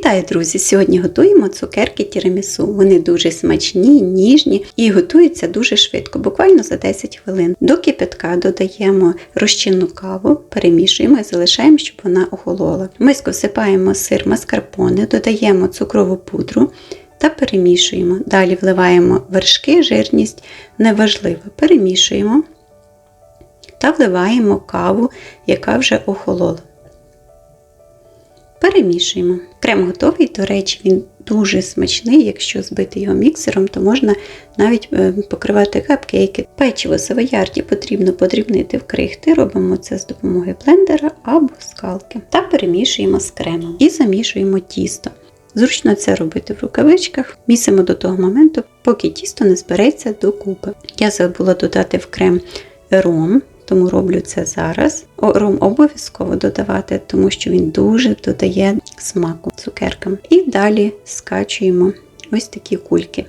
Вітаю, друзі! Сьогодні готуємо цукерки тірамісу. Вони дуже смачні, ніжні і готуються дуже швидко, буквально за 10 хвилин. До кипятка додаємо розчинну каву, перемішуємо і залишаємо, щоб вона охолола. В миску всипаємо сир маскарпоне, додаємо цукрову пудру та перемішуємо. Далі вливаємо вершки, жирність неважлива. Перемішуємо та вливаємо каву, яка вже охолола. Перемішуємо. Крем готовий, до речі, він дуже смачний. Якщо збити його міксером, то можна навіть е, покривати капкейки. Печиво савоярді потрібно подрібнити в крихти. Робимо це з допомогою блендера або скалки. Та перемішуємо з кремом і замішуємо тісто. Зручно це робити в рукавичках. Місимо до того моменту, поки тісто не збереться докупи. Я забула додати в крем ром, тому роблю це зараз. Ром обов'язково додавати, тому що він дуже додає смаку цукеркам. І далі скачуємо ось такі кульки.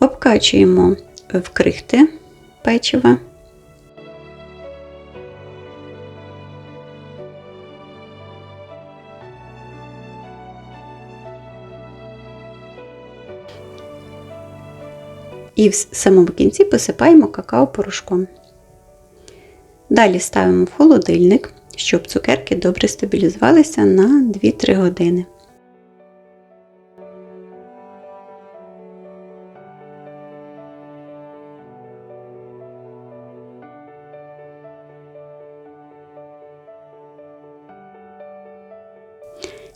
Обкачуємо в крихти печива. І в самому кінці посипаємо какао-порошком. Далі ставимо в холодильник, щоб цукерки добре стабілізувалися на 2-3 години.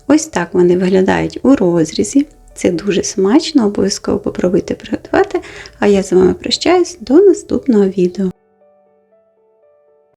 Ось так вони виглядають у розрізі. Це дуже смачно, обов'язково попробуйте приготувати. А я з вами прощаюсь до наступного відео.